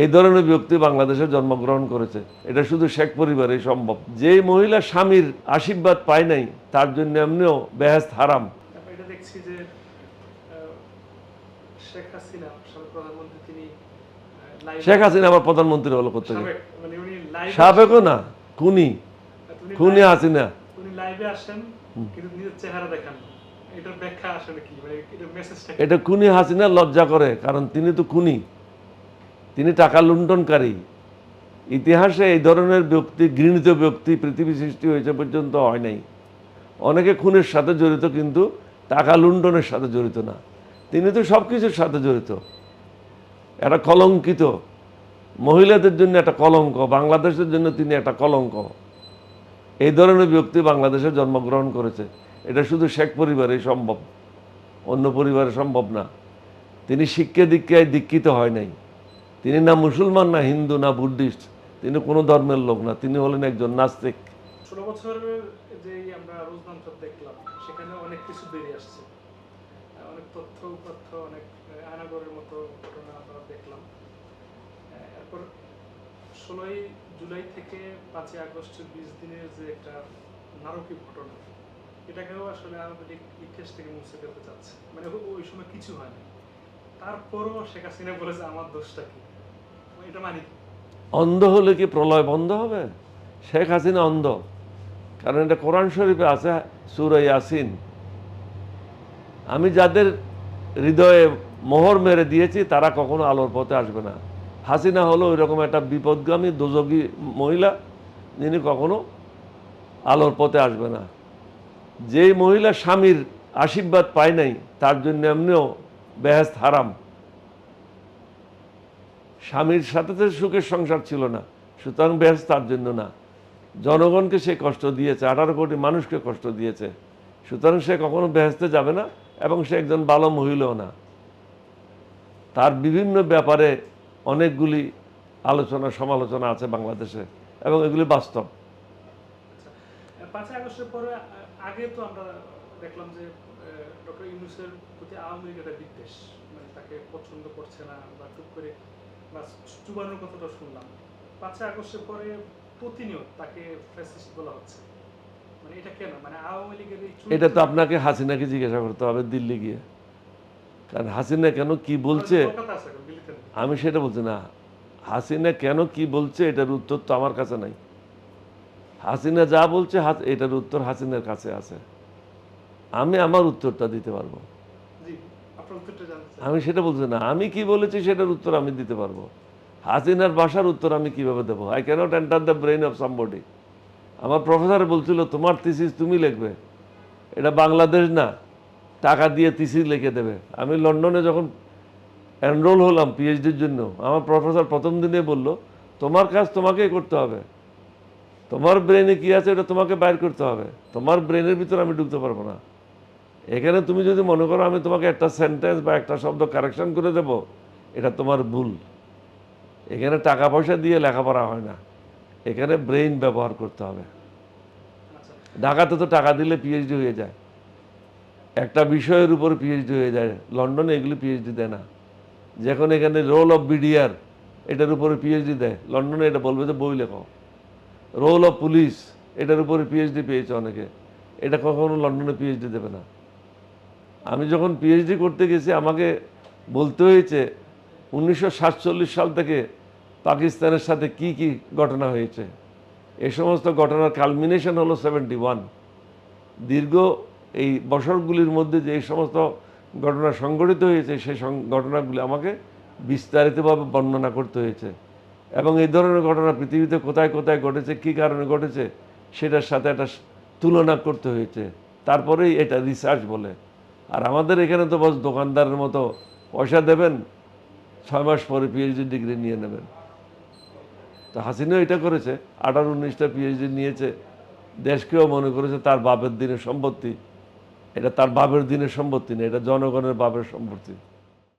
এই ধরনের ব্যক্তি বাংলাদেশে জন্মগ্রহণ করেছে। এটা শুধু শেখ পরিবারে সম্ভব। যে মহিলা স্বামীর আশীর্বাদ পায় নাই তার জন্য এমনিও বেহেস্ত হারাম। দেখছি যে শেখ হাসিনা সাবেক প্রধানমন্ত্রী তিনি শেখ হাসিনা আবার প্রধানমন্ত্রী হলো করতে সাবেক মানে সাবেকও না খুনি। খুনি হাসিনা। লাইভে আসেন কিন্তু নিজের চেহারা দেখান। না। ব্যাখ্যা আসলে কি? মানে মেসেজটা এটা খুনি হাসিনা লজ্জা করে কারণ তিনি তো খুনি। তিনি টাকা লুণ্ঠনকারী। ইতিহাসে এই ধরনের ব্যক্তি, ঘৃণিত ব্যক্তি পৃথিবী সৃষ্টি হয়েছে পর্যন্ত হয় নাই। অনেকে খুনের সাথে জড়িত কিন্তু টাকা লুণ্ঠনের সাথে জড়িত না। তিনি তো সব কিছুর সাথে জড়িত। একটা কলঙ্কিত মহিলাদের জন্য একটা কলঙ্ক, বাংলাদেশের জন্য তিনি একটা কলঙ্ক। এই ধরনের ব্যক্তি বাংলাদেশে জন্মগ্রহণ করেছে। এটা শুধু শেখ পরিবারে সম্ভব, অন্য পরিবারে সম্ভব না। তিনি শিক্ষা দীক্ষায় দীক্ষিত হয় নাই। তিনি না মুসলমান, না হিন্দু, না বুদ্ধিস্ট, তিনি কোনো ধর্মের লোক না, তিনি হলেন একজন নাস্তিক। ঘটনা জুলাই থেকে পাঁচই আগস্টের বিশ দিনের যে একটা ঘটনা, এটাকেও আসলে আমাদের ইতিহাস থেকে মুছে ফেলতে চাচ্ছে। মানে ওই সময় কিছু হয়নি। তারপরও শেখ হাসিনা বলেছে, আমার দোষটা কি? এটা মানি। অন্ধ হলে কি প্রলয় বন্ধ হবে? শেখ হাসিনা অন্ধ। কারণ এটা কোরআন শরীফে আছে, সুরা ইয়াসিন। আমি যাদের হৃদয়ে মোহর মেরে দিয়েছি, তারা কখনো আলোর পথে আসবে না। হাসিনা হলো ওইরকম একটা বিপদগামী দোজগী মহিলা, যিনি কখনো আলোর পথে আসবে না। যেই মহিলা স্বামীর আশীর্বাদ পায় নাই, তার জন্য এমনিও বেহেস্ত হারাম। স্বামীর সাথে তো সুখের সংসার ছিল না, সুতরাং বেহেস্ত তার জন্য না। জনগণকে সে কষ্ট দিয়েছে, আঠারো কোটি মানুষকে কষ্ট দিয়েছে, সুতরাং সে কখনো বেহেস্তে যাবে না এবং সে একজন ভালো মহিলাও না। তার বিভিন্ন ব্যাপারে অনেকগুলি আলোচনা, সমালোচনা আছে বাংলাদেশে এবং এগুলি বাস্তব। আচ্ছা আগস্টের পরে আগে তো আমরা দেখলাম যে ডক্টর ইউনুসের প্রতি আওয়ামী লীগ একটা বিদ্বেষ। মানে তাকে পছন্দ করছে না বা টুক করে বা চুবানোর কথাটা শুনলাম। পাঁচই আগস্টের পরে প্রতিনিয়ত তাকে ফ্যাসিস্ট বলা হচ্ছে। মানে এটা কেন? মানে আওয়ামী লীগের এটা তো আপনাকে হাসিনাকে জিজ্ঞাসা করতে হবে দিল্লি গিয়ে। কারণ হাসিনা কেন কি বলছে। আমি সেটা বলছি না। হাসিনা কেন কি বলছে এটার উত্তর তো আমার কাছে নাই। হাসিনা যা বলছে এটার উত্তর হাসিনার কাছে আছে। আমি আমার উত্তরটা দিতে পারব। আমি সেটা বলছি না আমি কি বলেছি সেটার উত্তর আমি দিতে পারব। হাসিনার ভাষার উত্তর আমি কীভাবে দেবো? I cannot enter the brain of somebody আমার প্রফেসর বলছিল তোমার থিসিস তুমি লিখবে। এটা বাংলাদেশ না টাকা দিয়ে থিসিস লিখে দেবে। আমি লন্ডনে যখন এনরোল হলাম পিএইচডির জন্য আমার প্রফেসর প্রথম দিনে বলল তোমার কাজ তোমাকেই করতে হবে। তোমার ব্রেনে কি আছে এটা তোমাকে বাইর করতে হবে। তোমার ব্রেনের ভিতরে আমি ঢুকতে পারব না। এখানে তুমি যদি মনে করো আমি তোমাকে একটা সেন্টেন্স বা একটা শব্দ কারেকশন করে দেব, এটা তোমার ভুল। এখানে টাকা পয়সা দিয়ে লেখাপড়া হয় না। এখানে ব্রেইন ব্যবহার করতে হবে। ঢাকাতে তো টাকা দিলে পিএইচডি হয়ে যায়। একটা বিষয়ের উপর পিএইচডি হয়ে যায়। লন্ডনে এগুলি পিএইচডি দেয় না। যখন এখানে রোল অফ বিডিআর এটার উপরে পিএইচডি দেয়। লন্ডনে এটা বলবে যে বই লেখো। রোল অফ পুলিশ এটার উপরে পিএইচডি পেয়েছে অনেকে। এটা কখনো লন্ডনে পিএইচডি দেবে না। আমি যখন পিএইচডি করতে গেছি, আমাকে বলতে হয়েছে উনিশশো সাতচল্লিশ সাল থেকে পাকিস্তানের সাথে কি কি ঘটনা হয়েছে। এই সমস্ত ঘটনার কালমিনেশন হলো সেভেন্টি ওয়ান দীর্ঘ এই বছরগুলির মধ্যে যে এই সমস্ত ঘটনা সংঘটিত হয়েছে, সেই ঘটনাগুলি আমাকে বিস্তারিতভাবে বর্ণনা করতে হয়েছে। এবং এই ধরনের ঘটনা পৃথিবীতে কোথায় কোথায় ঘটেছে, কী কারণে ঘটেছে, সেটার সাথে একটা তুলনা করতে হয়েছে। তারপরেই এটা রিসার্চ বলে। আর আমাদের এখানে তো বস দোকানদারের মতো পয়সা দেবেন, ছয় মাস পরে পিএইচডি ডিগ্রি নিয়ে নেবেন। তো হাসিনাও এটা করেছে, আঠারো উনিশটা পিএইচডি নিয়েছে, দেশকেও মনে করেছে তার বাপের দিনের সম্পত্তি। এটা তার বাপের দিনের সম্পত্তি না, এটা জনগণের বাপের সম্পত্তি।